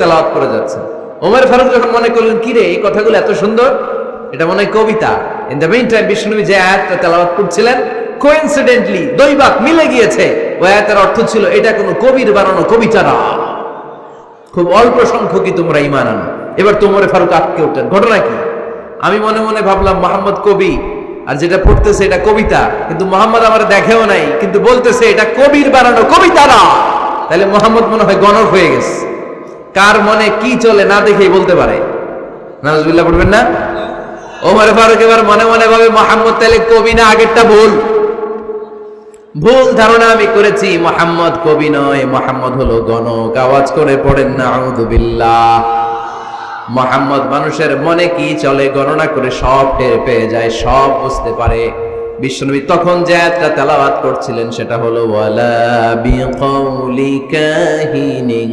তেলাওয়াত করে যাচ্ছে। ওমর ফারুক যখন মনে করলেন কি রে এই কথাগুলো এত সুন্দর? এটা মনে কবিতা। ইন দ্য মেইন টাইম যে আয়াতটা তেলাওয়াত করছিলেন দৈবাক মিলে গিয়েছে। আয়াতের অর্থ ছিল, এটা কোনো কবির বানানো কবিতা না। খুব অল্প সংখ্যকই তোমরা ইমান আনো। এবার তোমরে ফারুক আটকে উঠলেন। ঘটনা কি? আমি মনে মনে ভাবলাম, মোহাম্মদ কবি, আর যেটা পড়তেছে এটা কবিতা। কিন্তু মোহাম্মদ আমার দেখেও নাই, কিন্তু বলতেছে, এটা কবির বানানো কবিতা না। তাহলে মোহাম্মদ মনে হয় গণক হয়ে গেছে। কার মনে কি চলে না দেখেই বলতে পারে। নাজবিল্লাহ পড়বেন না? ওমর ফারুক এবার মনে মনে ভাবে, মোহাম্মদ তাহলে কবি না, আগেরটা ভুল। ভুল ধারণা আমি করেছি, মোহাম্মদ কবি নয়, মোহাম্মদ হলো গণক। আওয়াজ করে পড়েন না আউদুবিল্লাহ মোহাম্মদ মানুষের মনে কি চলে, গণনা করে সব টের পেয়ে যায়, সব বুঝতে পারে। বিশ্বনবী তখন যে একটা তেলাওয়াত করছিলেন, সেটা হলো, ওয়ালা কাহিনিন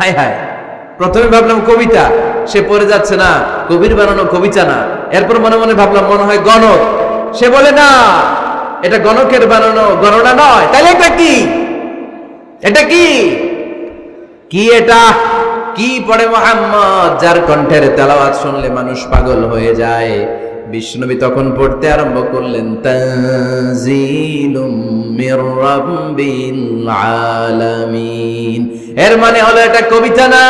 হাই হাই প্রথমে ভাবলাম কবিতা, সে পড়ে যাচ্ছে না, কবির বানানো কবিতা না। এরপর মনে মনে ভাবলাম, মনে হয় গণক। সে বলে, না, এটা গণকের বানানো, গণনা নয়। তাহলে এটা কি? এটা কি? কি এটা? কি পড়ে মোহাম্মদ, যার কণ্ঠের তেলাওয়াত শুনলে মানুষ পাগল হয়ে যায়। বিষ্ণুবী তখন পড়তে আরম্ভ করলেন আলামিন। এর মানে হলো এটা কবিতা না,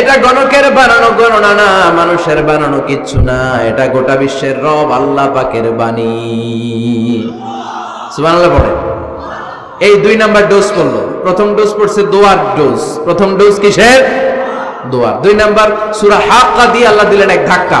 এটা গণকের বানানো গণনা না, মানুষের বানানো কিচ্ছু না, এটা গোটা বিশ্বের রব আল্লাহ পাকের বাণী। সুবহানাল্লাহ পড়ে। এই দুই নাম্বার ডোজ করল প্রথম ডোজ পড়ছে দোয়ার ডোজ, প্রথম ডোজ কিসের? দোয়ার। দুই নাম্বার সুরা হাক্কা দিয়ে আল্লাহ দিলেন এক ধাক্কা।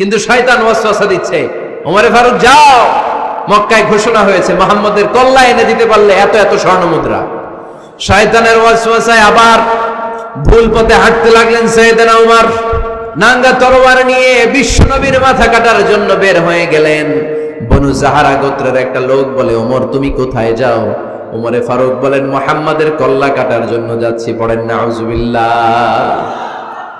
কিন্তু শয়তান ওয়াসওয়াসা দিচ্ছে। ওমরে ফারুক, যাও! মক্কায় ঘোষণা হয়েছে, মোহাম্মদের কল্লা এনে দিতে পারলে এত এত স্বর্ণ মুদ্রা শয়তানের ওয়াসওয়াসায় আবার ভুল পথে হাঁটতে লাগলেন সৈয়দনা উমর। নাঙ্গা তরোয়ার নিয়ে বিশ্বনবীর মাথা কাটার জন্য বের হয়ে গেলেন। বনু জাহারা গোত্রের একটা লোক বলে, ওমর, তুমি কোথায় যাও? ওমরে ফারুক বলেন, মোহাম্মদের কল্লা কাটার জন্য যাচ্ছি, পড়েন নাউজুবিল্লাহ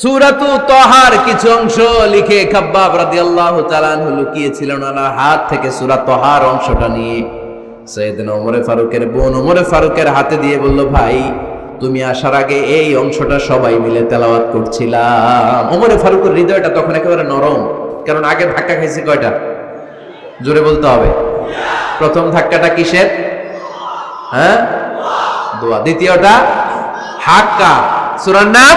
সুরাতু তহার কিছু অংশ লিখে খাব্বাব রাদিয়াল্লাহু তাআলা আনহু লুকিয়েছিলেন ওনার হাত থেকে সূরা তহার অংশটা নিয়ে। সৈয়দনা ওমরে ফারুকের বোন ওমরে ফারুকের হাতে দিয়ে বলল, ভাই, তুমি আসার আগে এই অংশটা সবাই মিলে তেলাওয়াত করছিলাম। ওমরে ফারুকের হৃদয়টা তখন একেবারে নরম, কারণ আগে ধাক্কা খাইছে কয়টা? জোরে বলতে হবে। প্রথম ধাক্কাটা কিসের? হ্যাঁ? দোয়া। দ্বিতীয়টা, হাক্কা। সুরার নাম?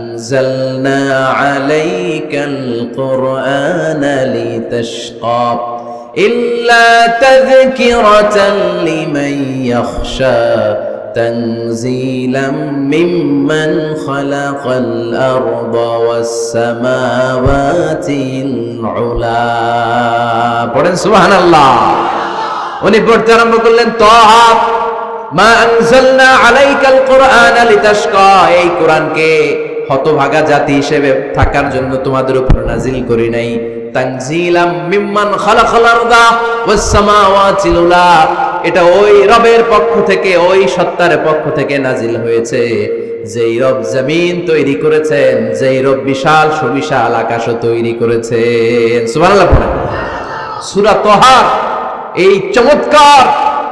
أنزلنا عليك القرآن لتشقى إلا تذكرة لمن يخشى تنزيلا ممن خلق الأرض والسماوات العلا পড়েন সুবহান আল্লাহ উনি পড়তে আরম্ভ করলেন তহা হতভাগা জাতি হিসেবে থাকার জন্য তোমাদের উপর নাজিল করি নাই। এটা ওই রবের পক্ষ থেকে, ওই সত্তার পক্ষ থেকে নাজিল হয়েছে। যেই রব জমিন তৈরি করেছেন, যেই রব বিশাল সুবিশাল আকাশও তৈরি করেছেন। সূরা তহার এই চমৎকার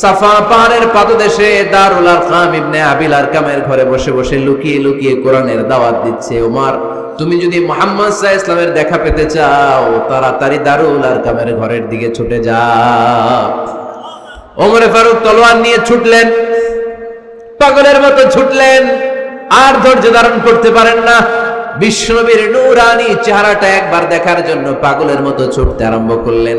সাফা পাহাড়ের পাদদেশে দারুল আরকাম ইবনে আবিল আরকামের ঘরে বসে বসে লুকিয়ে লুকিয়ে কোরআনের দাওয়াত দিচ্ছে ওমর। তুমি যদি মোহাম্মদ সাহ ইসলামের দেখা পেতে চাও, তাড়াতাড়ি দারুল আরকামের ঘরের দিকে ছুটে যাও ওমরে ফারুক তলোয়ার নিয়ে ছুটলেন, পাগলের মতো ছুটলেন, আর ধৈর্য ধারণ করতে পারেন না। বিশ্বনবীর নূরানি চেহারাটা একবার দেখার জন্য পাগলের মতো ছুটতে আরম্ভ করলেন।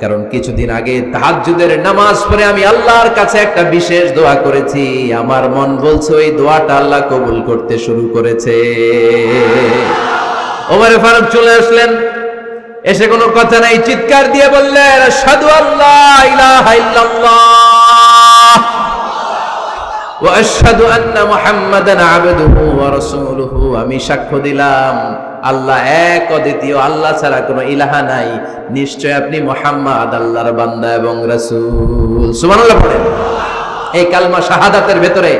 কারণ কিছুদিন আগে তাহাজুদের নামাজ পড়ে আমি আল্লাহর কাছে একটা বিশেষ দোয়া করেছি। আমার মন বলছে, ওই দোয়াটা আল্লাহ কবুল করতে শুরু করেছে। ওমারে ফারুক চলে আসলেন। এসে কোনো কথা নাই, চিৎকার দিয়ে বললেন সাধু আল্লাহ ইলাহা ইল্লাল্লাহ ওয়া আশহাদু আন্না মুহাম্মাদান আবদুহু ওয়া রাসূলুহু। আমি সাক্ষ্য দিলাম আল্লাহ এক অদ্বিতীয়, আল্লাহ ছাড়া কোনো ইলাহা নাই। নিশ্চয় আপনি মোহাম্মদ, আল্লাহর বান্দা এবং রাসূল। সুবহানাল্লাহ পড়েন এই কালমা শাহাদাতের ভেতরে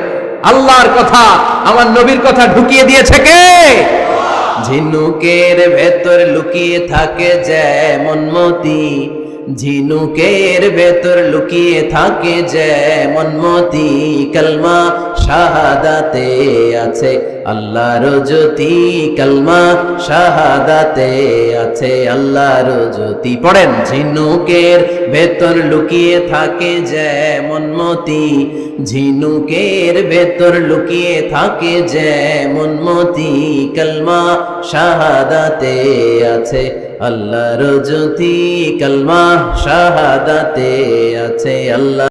আল্লাহর কথা, আমার নবীর কথা ঢুকিয়ে দিয়েছে কে? ঝিনুকের ভেতর লুকিয়ে থাকে যেমন মতি। ঝিনুকের ভেতর লুকিয়ে থাকে যেমন মতি। কালমা শাহাদাতে আছে আল্লাহর জ্যোতি, কালমা, শাহাদাতে আছে আল্লাহর জ্যোতি। পড়েন, ঝিনুকের ভেতর লুকিয়ে থাকে যেমন মতি। ঝিনুকের ভেতর লুকিয়ে থাকে যেমন মতি। কালমা, শাহাদাতে আছে আল্লাহর জ্যোতি, কালমা, শাহাদাতে আছে আল্লাহ